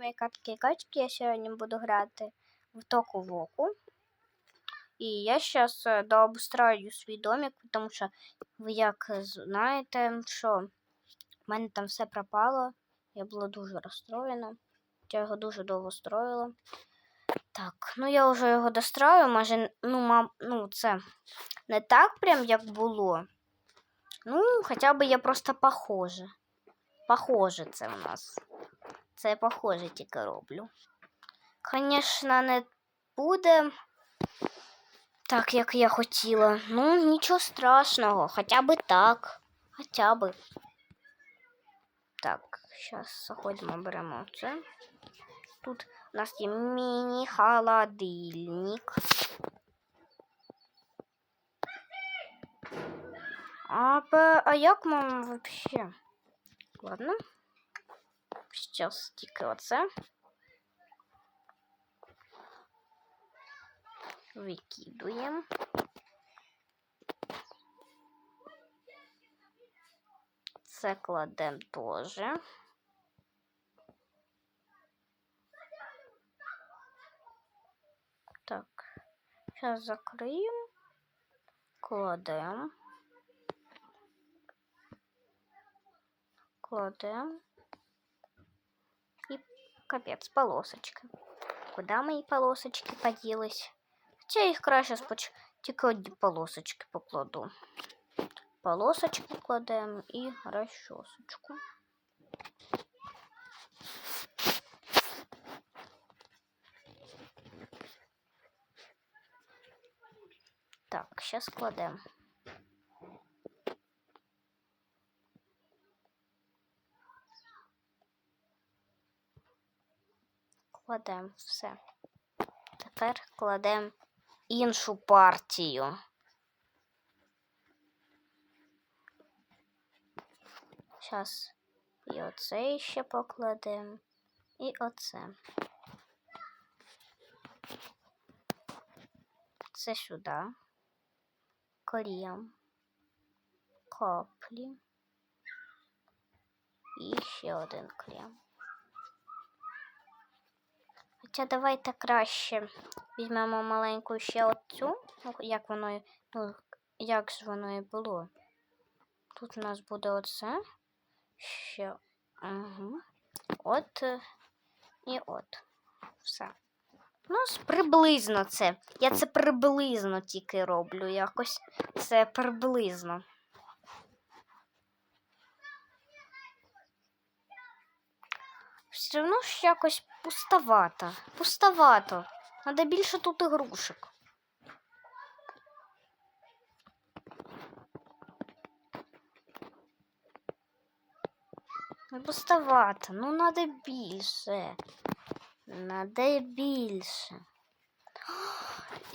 мої катки і качки. Я сьогодні буду грати в току воку. І я зараз дообустраю свій домик, тому що ви як знаєте, що в мене там все пропало. Я була дуже розстроєна. Я його дуже довго строїла. Так, ну я вже його дострою, може, ну, мам, ну, це не так прям, як було. Ну, хоча б я просто похоже. Похоже це в нас. Це похоже тільки роблю. Звісно, не буде так, як я хотіла. Ну, нічого страшного, хоча б так. Хоча б. Так, зараз заходимо, беремо це. Тут у нас є міні-холодильник. А, а як нам вообще? Ладно. Сейчас тільки оце. Викидуємо. Це. Так, зараз закриємо, кладемо. Кладемо. І капець, полосочки. Куди мої полосочки поділись? Хоча їх краще споч... тільки одні полосочки покладу. Полосочку кладемо і розчосочку. Так, зараз кладемо. Кладемо все. Тепер кладемо іншу партію. Зараз і оце ще покладемо, і оце. Це сюди. Крем. Каплі. І ще один крем. Хоча давайте краще візьмемо маленьку ще оцю, ну, як воно, ну, як ж воно і було. Тут у нас буде оце. Ще. Угу. От е, і от. Все. Ну, приблизно це. Я це приблизно тільки роблю якось. Це приблизно. Все одно ж якось пустовато. Пустовато. Надо більше тут ігрушек. Ну, Пустовато. Ну, надо більше. Надо більше.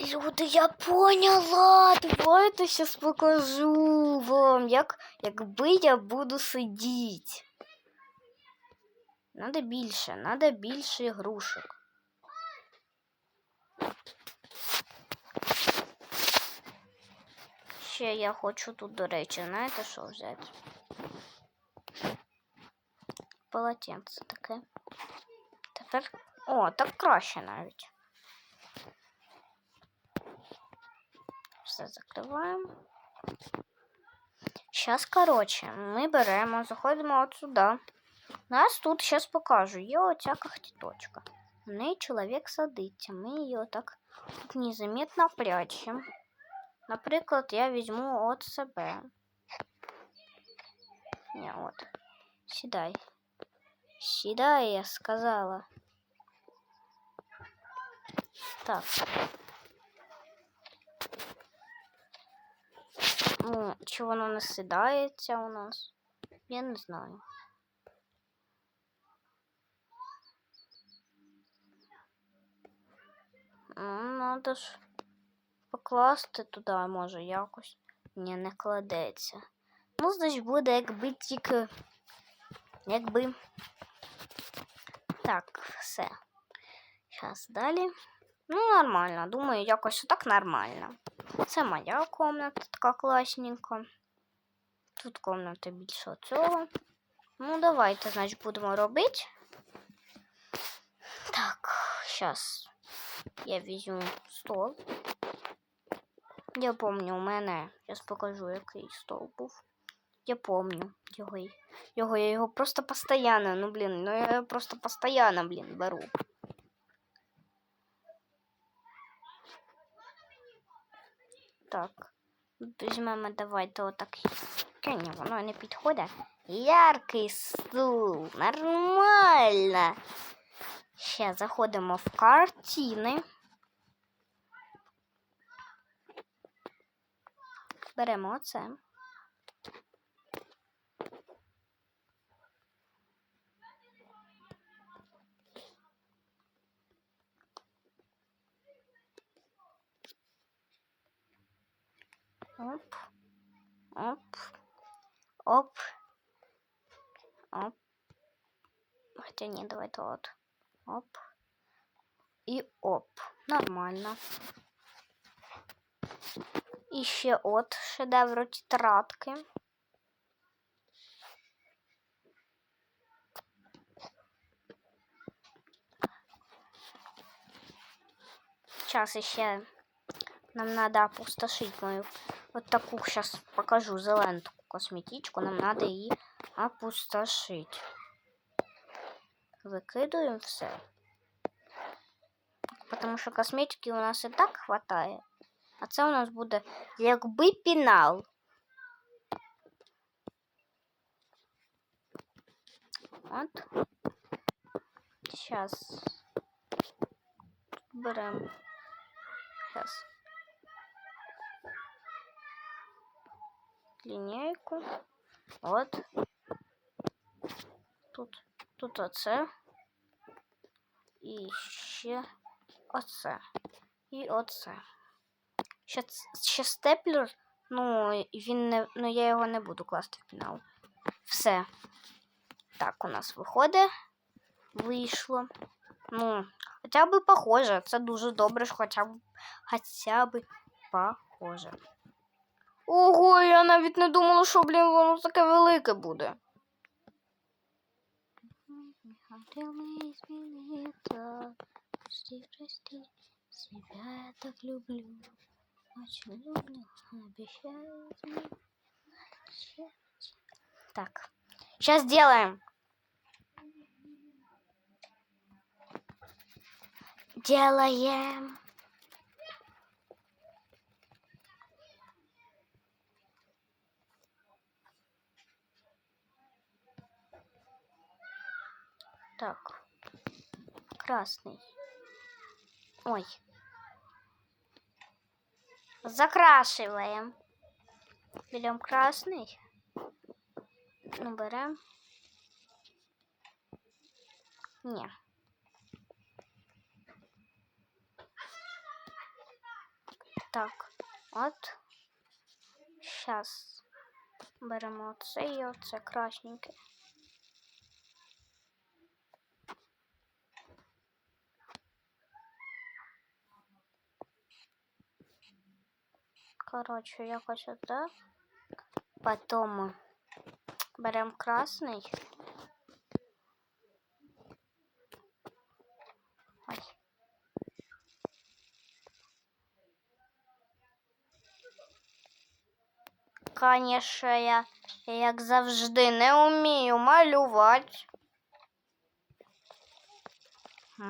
Люди, я поняла. Давайте сейчас покажу вам, як, якби я буду сидіти. Надо більше, надо більше ігрушек. Ще я хочу тут, до речі, знаєте, що взяти? Полотенце таке. Тепер. О, так краще навіть. Все закриваємо. Зараз, коротше, ми беремо, заходимо от сюди. Нас тут зараз покажу. Є оця когтіточка. В неї чоловік садиться. Ми її отак тут незаметно прячемо. Наприклад, я візьму от себе. Ні, от. Сідай. Сідай, я сказала. Так. Ну, чи воно не сідається у нас? Я не знаю. Надо ж покласти туди, може, якось. Ні, не кладеться. Ну, значить, буде, якби тільки. Якби. Так, все. Зараз далі. Ну, нормально. Думаю, якось так нормально. Це моя комната така класненька. Тут комната більше цього. Ну, давайте, значить, будемо робити. Так, Сейчас я візьму стол. Я помню, у мене. Зараз покажу, який стол був. Я помню його. Його я його просто постійно, ну блін, ну я його просто постійно, блін, беру. Так. Візьмемо давайте отак. Ні, воно не підходить. Яркий стул. Нормально. Ще заходимо в картини. Беремо оце. Оп. Оп. Оп. Оп. Хотя не, давай вот. Оп. І оп. Нормально. І ще от шедевр тетрадки. Сейчас еще нам надо опустошить мою вот такую сейчас покажу зеленую косметичку. Нам надо ее опустошить. Выкидываем все. Потому що косметики у нас і так хватає. А це у нас буде якби пінал. От. Сейчас беремо. Сейчас. Лінійку. От. Тут, Тут оце. І ще оце. І оце. Ще, ще степлер, ну, він не, ну, я його не буду класти в фінал. Все. Так, у нас виходить. Вийшло. Ну, хоча б похоже. Це дуже добре, що хоча б хоча б похоже. Ого, я навіть не думала, що, блін, воно таке велике буде. Прости, прости, себя я так люблю. Очень люблю, обещаю. Так, сейчас делаем. Делаем. Так, красный. Ой. Закрашиваем. Берем красный. Ну, берем. Не. Так, от. Сейчас беремо оце і оце красненьке. Короче, якось отак. Потом берем красный. Конечно, я, як завжди, не вмію малювати.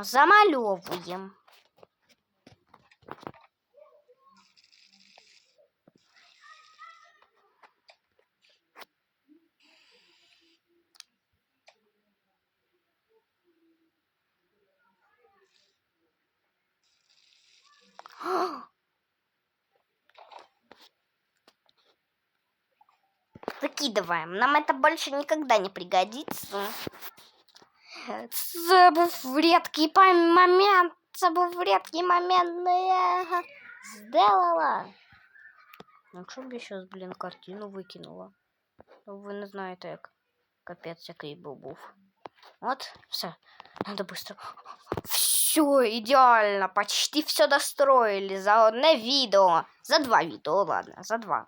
Замальовуємо. Выкидываем. Нам это больше никогда не пригодится. Це був рідкий момент. Це був рідкий момент, но я його сделала. Якщо б я зараз, блін, картину викинула. Ну, ви не знаєте, як капець який був був. От, все. Надо быстро. Все, идеально. Почти все достроили за одне відео. За два відео, ладно, за два.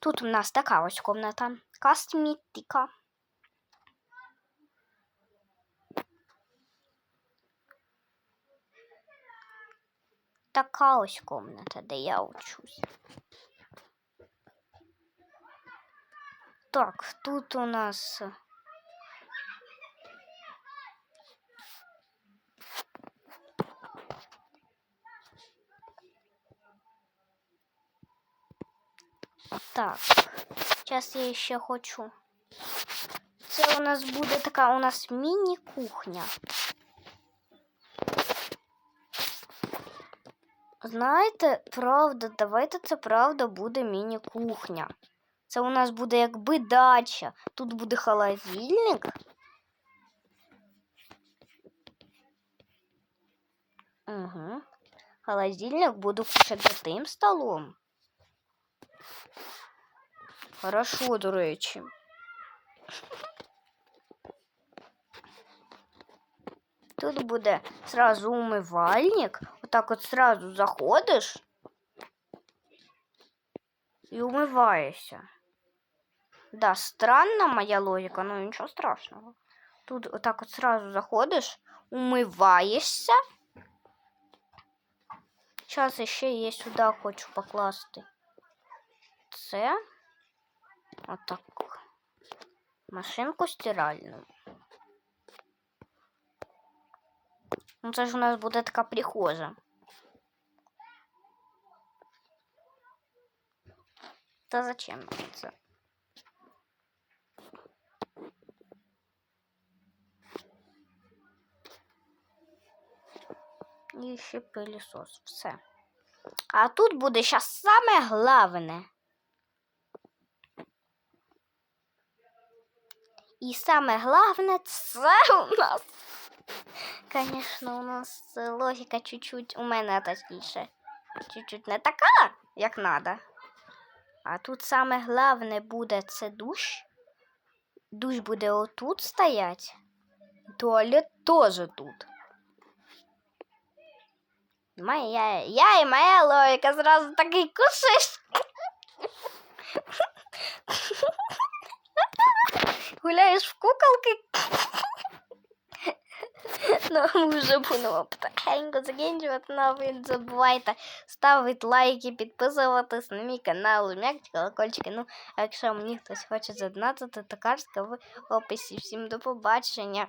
Тут у нас така ось комната. Косметика. така ось комната, де я учусь. Так, тут у нас. Так, зараз я ще хочу. Це у нас буде така у нас міні-кухня. Знаєте, правда, давайте це правда буде міні-кухня. Це у нас буде якби дача. Тут буде холодильник. Угу. Холодильник буду кушать за тим столом. Хорошо, до речі. Тут буде сразу умивальник. Отак от сразу заходиш і умиваєшся. Да, странна моя логіка, но нічого страшного. Тут отак от сразу заходиш, умиваєшся. Зараз ще я сюди хочу покласти. Це отак. Машинку стиральну. Ну, це ж у нас буде така прихожа. Та зачем це? І ще пилісос. Все. А тут буде зараз саме головне. І саме головне це у нас. Конечно, у нас логіка чуть-чуть у мене точніше. Чуть-чуть не така, як надо. А тут саме головне буде це душ. Душ буде отут стоять. Туалет теж тут. Моя, я і моя логіка зразу такий кушиш. Гуляєш в куколки. Ну, ми вже будемо потихеньку закінчувати. Не забувайте ставити лайки, підписуватись на мій канал, м'якті колокольчики. Ну, а якщо мені хтось хоче задонатити, то карська в описі. Всім до побачення.